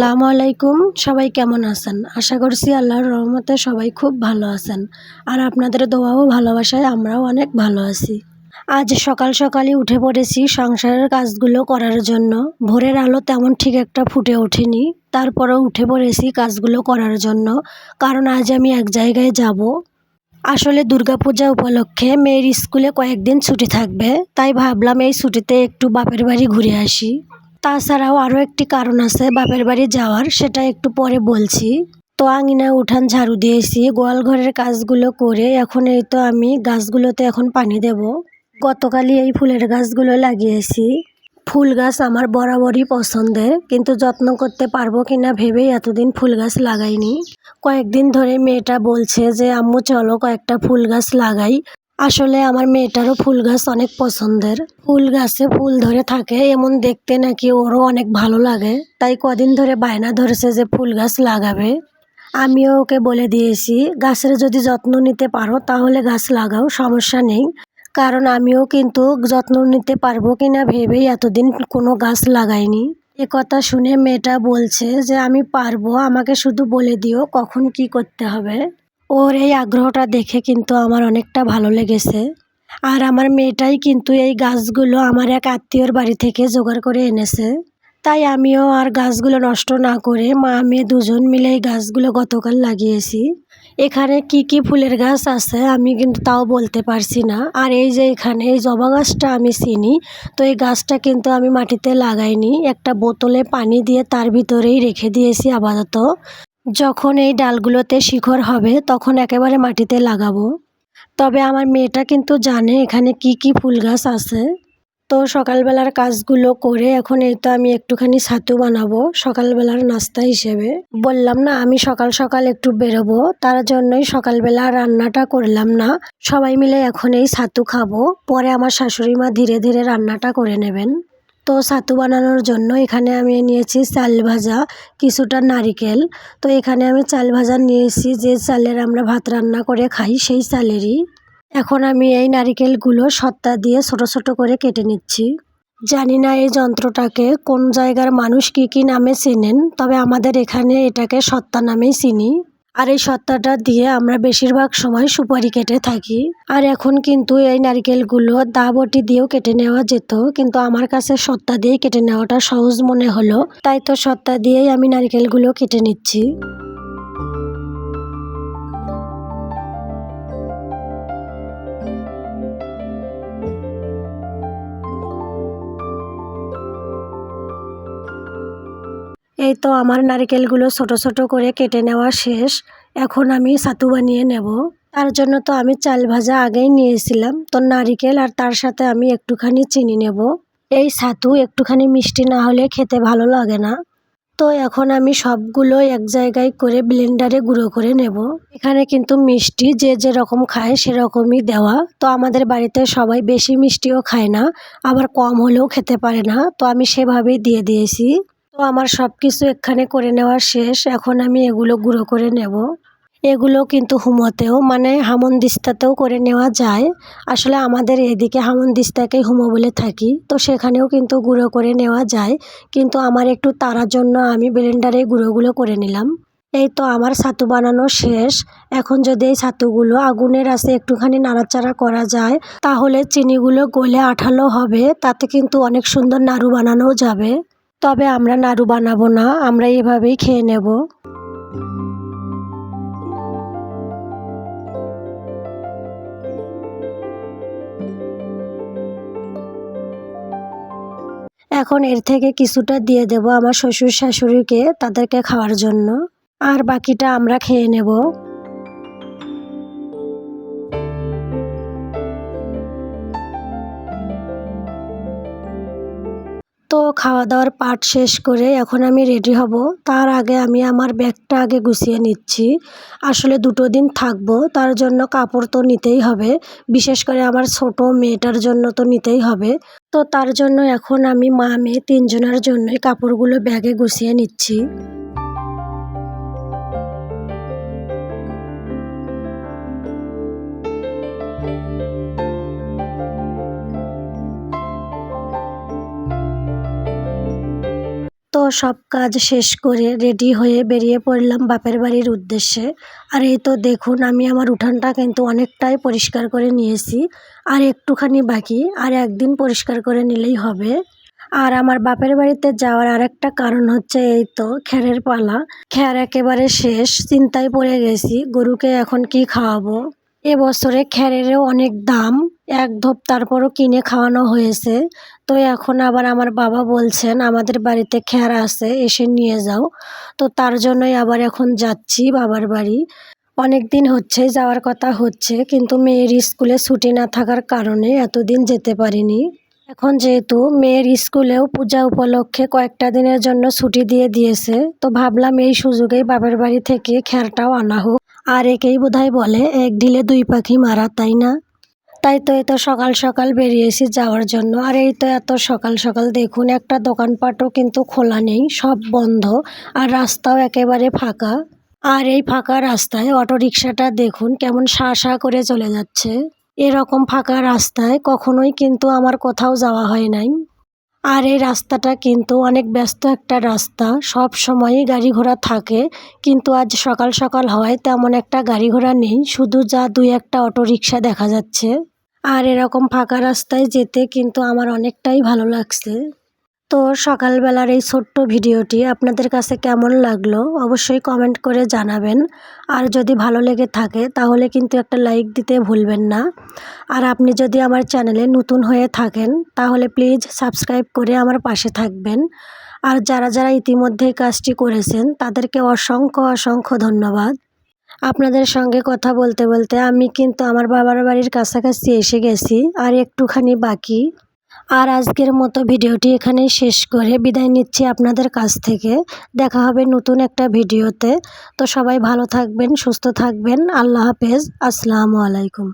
আসসালামু আলাইকুম। সবাই কেমন আছেন? আশা করছি আল্লাহর রহমতে সবাই খুব ভালো আছেন। আর আপনাদের দোয়াও ভালোবাসায় আমরাও অনেক ভালো আছি। আজ সকাল সকালই উঠে পড়েছি সংসারের কাজগুলো করার জন্য। ভোরের আলো তেমন ঠিক একটা ফুটে ওঠেনি। তারপরেও উঠে পড়েছি কাজগুলো করার জন্য। কারণ আজ আমি এক জায়গায় যাব। আসলে দুর্গাপূজা উপলক্ষে মেয়ের স্কুলে কয়েকদিন ছুটি থাকবে। তাই ভাবলাম এই ছুটিতে একটু বাপের বাড়ি ঘুরে আসি। তাছাড়াও আরও একটি কারণ আছে বাপের বাড়ি যাওয়ার, সেটা একটু পরে বলছি। তো আঙিনা উঠান ঝাড়ু দিয়েছি গোয়াল ঘরের কাজগুলো করে এখন এই তো আমি গাছগুলোতে এখন পানি দেব। গতকালই এই ফুলের গাছগুলো লাগিয়েছি। ফুল গাছ আমার বরাবরই পছন্দের, কিন্তু যত্ন করতে পারব কিনা ভেবেই এতদিন ফুল গাছ লাগাইনি। কয়েকদিন ধরে মেয়েটা বলছে যে, আম্মু, চলো কয়েকটা ফুল গাছ লাগাই। আসলে আমার মেয়েটারও ফুল গাছ অনেক পছন্দের। ফুল গাছে ফুল ধরে থাকে, এমন দেখতে নাকি ওরও অনেক ভালো লাগে। তাই কদিন ধরে বায়না ধরেছে যে ফুল গাছ লাগাবে। আমিও ওকে বলে দিয়েছি, গাছের যদি যত্ন নিতে পারো তাহলে গাছ লাগাও, সমস্যা নেই। কারণ আমিও কিন্তু যত্ন নিতে পারব কিনা ভেবেই এতদিন কোনো গাছ লাগাইনি। এ কথা শুনে মেয়েটা বলছে যে, আমি পারব, আমাকে শুধু বলে দিও কখন কি করতে হবে। ওর এই আগ্রহটা দেখে কিন্তু আমার অনেকটা ভালো লেগেছে। আর আমার মেয়েটাই কিন্তু এই গাছগুলো আমার এক আত্মীয়র বাড়ি থেকে জোগাড় করে এনেছে। তাই আমিও আর গাছগুলো নষ্ট না করে মা মেয়ে দুজন মিলে এই গাছগুলো গতকাল লাগিয়েছি। এখানে কি কি ফুলের গাছ আছে আমি কিন্তু তাও বলতে পারছি না। আর এই যে এখানে এই জবা গাছটা আমি চিনি, তো এই গাছটা কিন্তু আমি মাটিতে লাগাইনি। একটা বোতলে পানি দিয়ে তার ভিতরেই রেখে দিয়েছি আপাতত। যখন এই ডালগুলোতে শিখর হবে, তখন একেবারে মাটিতে লাগাবো। তবে আমার মেয়েটা কিন্তু জানে এখানে কি কি ফুল গাছ আছে। তো সকালবেলার কাজগুলো করে এখন এই তো আমি একটুখানি ছাতু বানাবো, সকালবেলার নাস্তা হিসেবে। বললাম না, আমি সকাল সকাল একটু বেরোবো, তার জন্যই সকালবেলা রান্নাটা করলাম না। সবাই মিলে এখন এই ছাতু খাব, পরে আমার শাশুড়ি মা ধীরে ধীরে রান্নাটা করে নেবেন। তো ছাতু বানানোর জন্য এখানে আমি নিয়েছি চাল ভাজা, কিছুটা নারিকেল। তো এখানে আমি চাল ভাজা নিয়েছি, যে চালের আমরা ভাত রান্না করে খাই সেই চালেরই। এখন আমি এই নারিকেলগুলো সত্তা দিয়ে ছোট ছোট করে কেটে নিচ্ছি। জানি না এই যন্ত্রটাকে কোন জায়গার মানুষ কি কি নামে চেনেন, তবে আমাদের এখানে এটাকে সত্তা নামেই চিনি। আর এই সত্তাটা দিয়ে আমরা বেশিরভাগ সময় সুপারি কেটে থাকি। আর এখন কিন্তু এই নারকেলগুলো দা বটি দিয়েও কেটে নেওয়া যেত, কিন্তু আমার কাছে সত্তা দিয়ে কেটে নেওয়াটা সহজ মনে হলো। তাই তো সত্তা দিয়েই আমি নারকেলগুলো কেটে নিচ্ছি। এই তো আমার নারকেলগুলো ছোট ছোট করে কেটে নেওয়া শেষ। এখন আমি ছাতু বানিয়ে নেব। তার জন্য তো আমি চাল ভাজা আগেই নিয়েছিলাম। তো নারিকেল আর তার সাথে আমি একটুখানি চিনি নেব। এই ছাতু একটুখানি মিষ্টি না হলে খেতে ভালো লাগে না। তো এখন আমি সবগুলো এক জায়গায় করে ব্লেন্ডারে গুঁড়ো করে নেব। এখানে কিন্তু মিষ্টি যে যেরকম খায় সেরকমই দেওয়া। তো আমাদের বাড়িতে সবাই বেশি মিষ্টিও খায় না, আবার কম হলেও খেতে পারে না। তো আমি সেভাবেই দিয়ে দিয়েছি। তো আমার সব কিছু এখানে করে নেওয়া শেষ। এখন আমি এগুলো গুঁড়ো করে নেব। এগুলো কিন্তু হুমোতেও মানে হামনদিস্তাতেও করে নেওয়া যায়। আসলে আমাদের এদিকে হামনদিস্তাকেই হুমো বলে থাকি। তো সেখানেও কিন্তু গুঁড়ো করে নেওয়া যায়। কিন্তু আমার একটু তারার জন্য আমি ব্লেন্ডারে গুঁড়োগুলো করে নিলাম। এই তো আমার ছাতু বানানো শেষ। এখন যদি এই ছাতুগুলো আগুনের আছে একটুখানি নাড়াচাড়া করা যায়, তাহলে চিনিগুলো গলে আঠালো হবে। তাতে কিন্তু অনেক সুন্দর নাড়ু বানানোও যাবে। তবে আমরা নাড়ু বানাবো না, আমরা এভাবেই খেয়ে নেব। এখন এর থেকে কিছুটা দিয়ে দেব আমার শ্বশুর শাশুড়িকে তাদেরকে খাওয়ার জন্য। আর বাকিটা আমরা খেয়ে নেব। তো খাওয়া দাওয়ার পার্ট শেষ করে এখন আমি রেডি হব। তার আগে আমি আমার ব্যাগটা আগে গুছিয়ে নিচ্ছি। আসলে দুটো দিন থাকব, তার জন্য কাপড় তো নিতেই হবে। বিশেষ করে আমার ছোট মেয়েটার জন্য তো নিতেই হবে। তো তার জন্য এখন আমি মা মেয়ে তিনজনের জন্যই কাপড়গুলো ব্যাগে গুছিয়ে নিচ্ছি। সব কাজ শেষ করে রেডি হয়ে বেরিয়ে পড়লাম বাপের বাড়ির উদ্দেশ্যে। আর এই তো দেখুন, আমি আমার উঠানটা কিন্তু অনেকটাই পরিষ্কার করে নিয়েছি। আর একটুখানি বাকি, আর একদিন পরিষ্কার করে নিলেই হবে। আর আমার বাপের বাড়িতে যাওয়ার আরেকটা কারণ হচ্ছে এই তো খ্যারের পালা। খ্যার একেবারে শেষ, চিন্তায় পড়ে গেছি, গরুকে এখন কি খাওয়াবো? এবছরে খ্যারেরও অনেক দাম। এক ধোপ তারপরও কিনে খাওয়ানো হয়েছে। তো এখন আবার আমার বাবা বলছেন, আমাদের বাড়িতে খ্যার আছে, এসে নিয়ে যাও। তো তার জন্যই আবার এখন যাচ্ছি বাবার বাড়ি। অনেক দিন হচ্ছে, যাওয়ার কথা হচ্ছে, কিন্তু মেয়ের স্কুলে ছুটি না থাকার কারণে এতদিন যেতে পারিনি। এখন যেহেতু মেয়ের স্কুলেও পূজা উপলক্ষে কয়েকটা দিনের জন্য ছুটি দিয়ে দিয়েছে, তো ভাবলাম এই সুযোগেই বাবার বাড়ি থেকে খ্যারটাও আনা হোক। আর একেই বোধহয় বলে, এক ঢিলে দুই পাখি মারা, তাই না? তাই তো এই তো সকাল সকাল বেরিয়েছি যাওয়ার জন্য। আর এই তো এত সকাল সকাল, দেখুন, একটা দোকানপাটও কিন্তু খোলা নেই, সব বন্ধ, আর রাস্তাও একেবারে ফাঁকা। আর এই ফাঁকা রাস্তায় অটো রিক্সাটা দেখুন, কেমন শা শা করে চলে যাচ্ছে। এরকম ফাঁকা রাস্তায় কখনোই কিন্তু আমার কোথাও যাওয়া হয় নাই। আর এই রাস্তাটা কিন্তু অনেক ব্যস্ত একটা রাস্তা। সব সময়ই গাড়ি ঘোড়া থাকে, কিন্তু আজ সকাল সকাল হওয়ায় তেমন একটা গাড়ি ঘোড়া নেই, শুধু যা দুই একটা অটো রিক্সা দেখা যাচ্ছে। আর এরকম ফাঁকা রাস্তায় যেতে কিন্তু আমার অনেকটাই ভালো লাগছে। তো সকালবেলার এই ছোট্ট ভিডিওটি আপনাদের কাছে কেমন লাগল অবশ্যই কমেন্ট করে জানাবেন। আর যদি ভালো লেগে থাকে তাহলে কিন্তু একটা লাইক দিতে ভুলবেন না। আর আপনি যদি আমার চ্যানেলে নতুন হয়ে থাকেন তাহলে প্লিজ সাবস্ক্রাইব করে আমার পাশে থাকবেন। আর যারা যারা ইতিমধ্যে কাজটি করেছেন তাদেরকে অসংখ্য অসংখ্য ধন্যবাদ। আপনাদের সঙ্গে কথা বলতে বলতে আমি কিন্তু আমার বাবার বাড়ির কাছাকাছি এসে গেছি আর একটুখানি বাকি। আর আজকের মতো ভিডিওটি এখানেই শেষ করে বিদায় নিচ্ছি আপনাদের কাছ থেকে। দেখা হবে নতুন একটা ভিডিওতে। তো সবাই ভালো থাকবেন, সুস্থ থাকবেন। আল্লাহ হাফেজ। আসসালামু আলাইকুম।